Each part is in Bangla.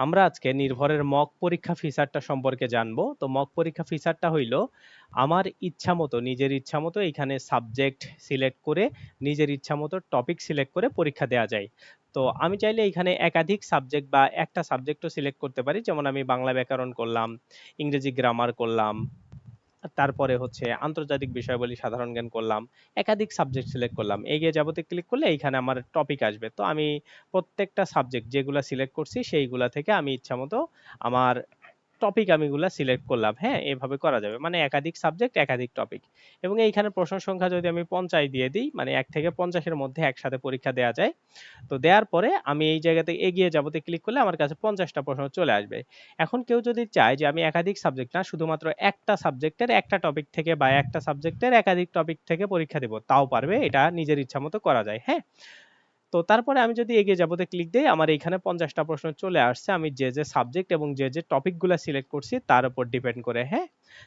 আমরা আজকে নির্ভরের মক পরীক্ষা ফিচারটা সম্পর্কে জানব। তো মক পরীক্ষা ফিচারটা হইল, আমার ইচ্ছা মতো, নিজের ইচ্ছা মতো এখানে সাবজেক্ট সিলেক্ট করে, নিজের ইচ্ছা মতো টপিক সিলেক্ট করে পরীক্ষা দেওয়া যায়। তো আমি চাইলে এখানে একাধিক সাবজেক্ট বা একটা সাবজেক্টও সিলেক্ট করতে পারি। যেমন আমি বাংলা ব্যাকরণ করলাম, ইংরেজি গ্রামার করলাম তারপরে হচ্ছে আন্তর্জাতিক বিষয়াবলী সাধারণ জ্ঞান করলাম, একাধিক সাবজেক্ট সিলেক্ট করলাম, এগিয়ে যাবতে ক্লিক করলে এইখানে আমার টপিক আসবে। তো আমি প্রত্যেকটা সাবজেক্ট যেগুলা সিলেক্ট করছি সেইগুলা থেকে আমি ইচ্ছা মতো আমার টপিক আমি সিলেক্ট করলাম হ্যাঁ? এভাবে করা যাবে। মানে একাধিক সাবজেক্ট একাধিক টপিক এবং এইখানে প্রশ্ন সংখ্যা যদি আমি পঞ্চাশ দিয়ে দিই মানে এক থেকে পঞ্চাশের মধ্যে একসাথে পরীক্ষা দেওয়া যায়, তো দেওয়ার পরে আমি এই জায়গাতে এগিয়ে যাবতে ক্লিক করলে আমার কাছে পঞ্চাশটা প্রশ্ন চলে আসবে। এখন কেউ যদি চায় যে আমি একাধিক সাবজেক্ট না, শুধুমাত্র একটা সাবজেক্টের একটা টপিক থেকে বা একটা সাবজেক্টের একাধিক টপিক থেকে পরীক্ষা দেব, তাও পারবে, এটা নিজের ইচ্ছা মতো করা যায় হ্যাঁ? তো তারপরে আমি যদি এগিয়ে যাবতে ক্লিক দিই আমার এইখানে পঞ্চাশটা প্রশ্ন চলে আসছে। আমি যে যে সাবজেক্ট এবং যে যে টপিকগুলো সিলেক্ট করছি, তার উপর ডিপেন্ড করে হ্যাঁ?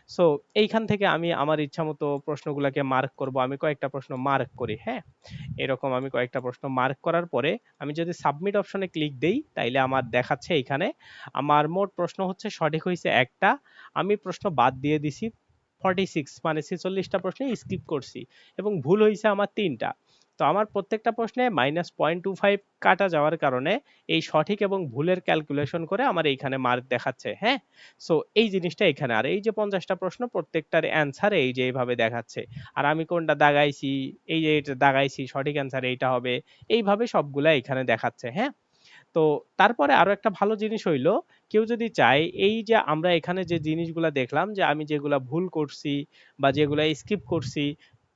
সো এইখান থেকে আমি আমার ইচ্ছা মতো প্রশ্নগুলোকে মার্ক করব। আমি কয়েকটা প্রশ্ন মার্ক করি হ্যাঁ? এরকম আমি কয়েকটা প্রশ্ন মার্ক করার পরে, আমি যদি সাবমিট অপশনে ক্লিক দেই, তাইলে আমার দেখাচ্ছে এইখানে, আমার মোট প্রশ্ন হচ্ছে সঠিক হয়েছে একটা। আমি প্রশ্ন বাদ দিয়ে দিছি ফর্টি সিক্স মানে ছেচল্লিশটা প্রশ্নে স্কিপ করছি এবং ভুল হয়েছে আমার তিনটা। তো আমার প্রত্যেকটা প্রশ্নে মাইনাস পয়েন্ট টু ফাইভ কাটা যাওয়ার কারণে এই সঠিক এবং ভুলের ক্যালকুলেশন করে আমার এইখানে মার্ক দেখাচ্ছে হ্যাঁ? সো এই জিনিসটা এখানে। আর এই যে পঞ্চাশটা প্রশ্ন, প্রত্যেকটার অ্যান্সার এই যে এইভাবে দেখাচ্ছে। আর আমি কোনটা দাগাইছি, এই যে এটা দাগাইছি, সঠিক অ্যান্সার এইটা হবে, এইভাবে সবগুলা এখানে দেখাচ্ছে হ্যাঁ? তো তারপরে আরও একটা ভালো জিনিস হইল, কেউ যদি চায়, এই যে আমরা এখানে যে জিনিসগুলা দেখলাম যে আমি যেগুলা ভুল করছি বা যেগুলা স্কিপ করছি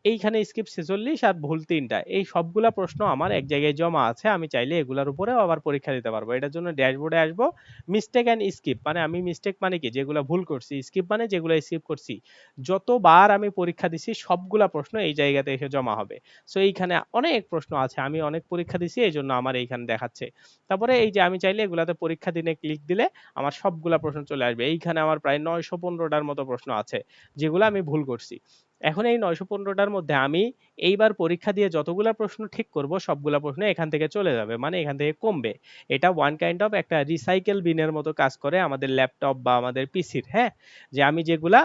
এইখানে স্কিপ ছেচল্লিশ আর ভুল তিনটা। এই সবগুলা প্রশ্ন আমার এক জায়গায় জমা আছে, আমি চাইলে এগুলার উপরেও আবার পরীক্ষা দিতে পারব। এটার জন্য ড্যাশবোর্ডে আসব। মিস্টেক অ্যান্ড স্কিপ মানে আমি মিস্টেক মানে কি? যেগুলো ভুল করছি স্কিপ মানে যেগুলো স্কিপ করছি। যতবার আমি পরীক্ষা দিছি, সবগুলা প্রশ্ন এই জায়গাতে এসে জমা হবে। সো এইখানে অনেক প্রশ্ন আছে, আমি অনেক পরীক্ষা দিছি এই জন্য আমার এইখানে দেখাচ্ছে। তারপরে এই যে আমি চাইলে এগুলাতে পরীক্ষা দিনে ক্লিক দিলে আমার সবগুলা প্রশ্ন চলে আসবে। এইখানে আমার প্রায় নয়শো পনেরোটার মতো প্রশ্ন আছে, যেগুলো আমি ভুল করছি। এখন এই নয়শো পনেরোটার মধ্যে আমি এইবার পরীক্ষা দিয়ে যতগুলা প্রশ্ন ঠিক করব, সবগুলা প্রশ্ন এখান থেকে চলে যাবে মানে এখান থেকে কমবে। এটা ওয়ান কাইন্ড অফ একটা রিসাইকেল বিনের মতো কাজ করে আমাদের ল্যাপটপ বা আমাদের পিসির হ্যাঁ? যে আমি যেগুলা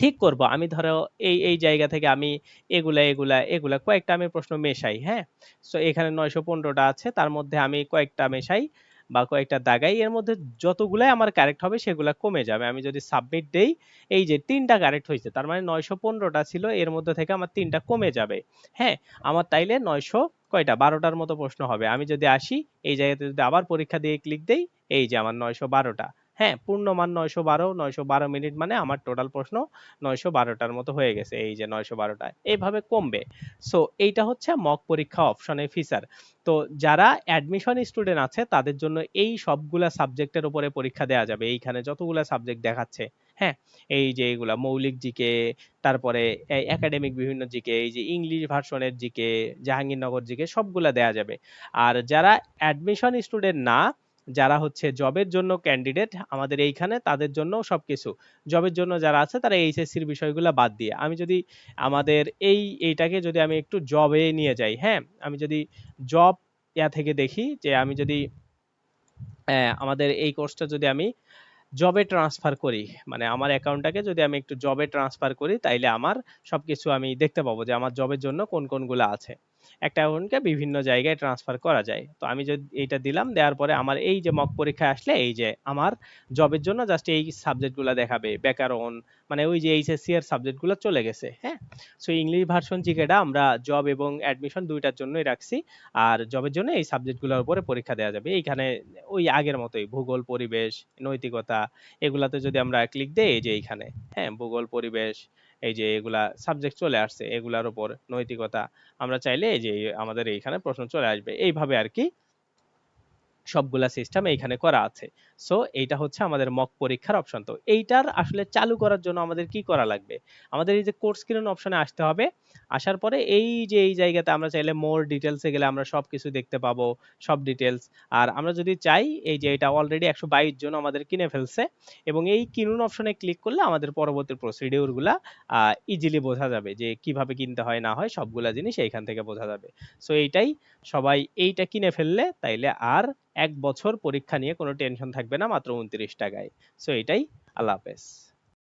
ঠিক করব, আমি ধরো এই এই জায়গা থেকে আমি এগুলা এগুলা এগুলা কয়েকটা আমি প্রশ্ন মেশাই হ্যাঁ? সো এখানে নয়শো পনেরোটা আছে, তার মধ্যে আমি কয়েকটা মেশাই বা কয়েকটা দাগাই, এর মধ্যে যতগুলাই আমার কারেক্ট হবে সেগুলা কমে যাবে। আমি যদি সাবমিট দেই, এই যে তিনটা কারেক্ট হয়েছে তার মানে নয়শো পনেরোটা ছিল, এর মধ্যে থেকে আমার তিনটা কমে যাবে। হ্যাঁ আমার তাইলে নয়শো কয়টা? বারোটার মতো প্রশ্ন হবে। আমি যদি আসি, এই জায়গাতে যদি আবার পরীক্ষা দিয়ে ক্লিক দেই, এই যে আমার নয়শো বারোটা। হ্যাঁ পূর্ণমান নয়শো বারো নয়শো বারো মিনিট মানে আমার টোটাল প্রশ্ন নয়শো বারোটার মতো হয়ে গেছে, এই যে নয়শো বারোটা। এইভাবে কমবে। সো এইটা হচ্ছে মক পরীক্ষা অপশনের ফিচার তো যারা অ্যাডমিশন স্টুডেন্ট আছে, তাদের জন্য এই সবগুলা সাবজেক্টের উপরে পরীক্ষা দেওয়া যাবে। এইখানে যতগুলা সাবজেক্ট দেখাচ্ছে হ্যাঁ? এই যে এইগুলা মৌলিক জিকে, তারপরে একাডেমিক বিভিন্ন জিকে, এই যে ইংলিশ ভার্সনের জিকে, জাহাঙ্গীরনগর জিকে, সবগুলা দেয়া যাবে। আর যারা অ্যাডমিশন স্টুডেন্ট না যারা হচ্ছে জবের জন্য ক্যান্ডিডেট আমাদের এইখানে, তাদের জন্য সব সবকিছু। জবের জন্য যারা আছে, তারা এইচএসসির বিষয়গুলো বাদ দিয়ে। আমি যদি আমাদের এই, এইটাকে যদি আমি একটু জবে নিয়ে যাই হ্যাঁ? আমি যদি জব ইয়া থেকে দেখি যে আমি যদি আমাদের এই কোর্সটা যদি আমি জবে ট্রান্সফার করি মানে আমার অ্যাকাউন্টটাকে যদি আমি একটু জবে ট্রান্সফার করি, তাইলে আমার সবকিছু আমি দেখতে পাবো যে আমার জবের জন্য কোন কোনগুলো আছে। একটা অ্যাকাউন্টকে বিভিন্ন জায়গায় ট্রান্সফার করা যায়। তো আমি যদি এইটা দিলাম, দেওয়ার পরে আমার এই যে মক পরীক্ষা আসলে এই যে আমার জবের জন্য জাস্ট এই সাবজেক্টগুলো দেখাবে। ব্যাকরণ মানে ওই যে এইচএসসি এর সাবজেক্টগুলো চলে গেছে হ্যাঁ? সো ইংলিশ ভার্সন জিকেটা আমরা জব এবং অ্যাডমিশন দুইটার জন্যই রাখছি, আর জবের জন্য এই সাবজেক্টগুলোর উপরে পরীক্ষা দেওয়া যাবে। এইখানে ওই আগের মতোই ভূগোল, পরিবেশ, নৈতিকতা এগুলাতে যদি আমরা ক্লিক দেই এই যে এইখানে হ্যাঁ? ভূগোল, পরিবেশ, এই যে এগুলা সাবজেক্ট চলে আসছে এগুলার উপর নৈতিকতা, আমরা চাইলে এই যে আমাদের এইখানে প্রশ্ন চলে আসবে। এইভাবে আর কি সবগুলা সিস্টেম এইখানে করা আছে। সো এইটা হচ্ছে আমাদের মক পরীক্ষার অপশন তো এইটার আসলে চালু করার জন্য আমাদের কি করা লাগবে? আমাদের এই যে কোর্স স্ক্রিন অপশনে আসতে হবে। আসার পরে এই যে এই জায়গাতে আমরা চাইলে মোর ডিটেলসে গেলে আমরা সব কিছু দেখতে পাবো, সব ডিটেলস আর আমরা যদি চাই, এই যে এটা অলরেডি একশো বাইশ জন আমাদের কিনে ফেলছে এবং এই কিনুন অপশনে ক্লিক করলে আমাদের পরবর্তী প্রসিডিউরগুলা ইজিলি বোঝা যাবে যে কীভাবে কিনতে হয়, না হয়, সবগুলা জিনিস এইখান থেকে বোঝা যাবে। সো এইটাই সবাই এইটা কিনে ফেললে তাইলে আর এক বছর পরীক্ষা নিয়ে কোনো টেনশন থাকবে না মাত্র উনত্রিশ টাকায়। সো এটাই। আল্লাহ হাফেজ।